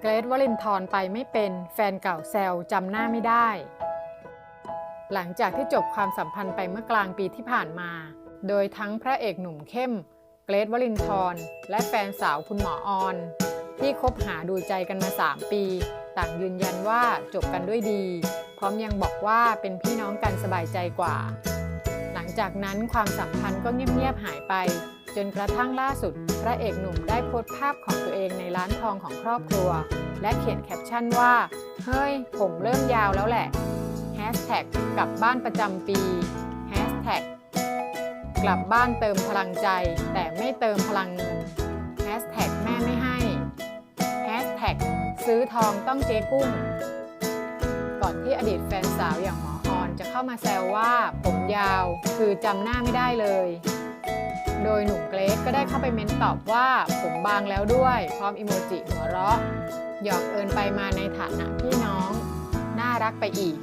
เกรทวลินทรไปไม่เป็นแฟนเก่าแซวจำหน้าไม่ได้ หลังจากที่จบความสัมพันธ์ไปเมื่อกลางปีที่ผ่านมา โดยทั้งพระเอกหนุ่มเข้ม เกรทวลินทรและแฟนสาวคุณหมอออน ที่คบหาดูใจกันมา 3 ปี ต่างยืนยันว่าจบกันด้วยดี พร้อมยังบอกว่าเป็นพี่น้องกันสบายใจกว่า หลังจากนั้นความสัมพันธ์ก็เงียบๆหายไป จนกระทั่งล่าสุด พระเอกหนุ่มได้โพสต์ภาพของตัวเองในร้านทองของครอบครัว และเขียนแคปชั่นว่า เฮ้ย ผมเริ่มยาวแล้วแหละแฮชแท็กกลับบ้านประจำปีแฮชแท็กกลับบ้านเติมพลังใจ แต่ไม่เติมพลังเงินแฮชแท็กแม่ไม่ให้แฮชแท็กซื้อทองต้องเจ๊กุ้ง ก่อนที่อดีตแฟนสาวอย่างหมอออนจะเข้ามาแซวว่าผมยาวคือจำหน้าไม่ได้เลย โดยหนุ่มเกรซก็ได้เข้าไปเม้นตอบว่าผมบางแล้วด้วย พร้อมอิโมจิหัวเราะหยอกเอินไปมาในฐานะพี่น้อง น่ารักไปอีก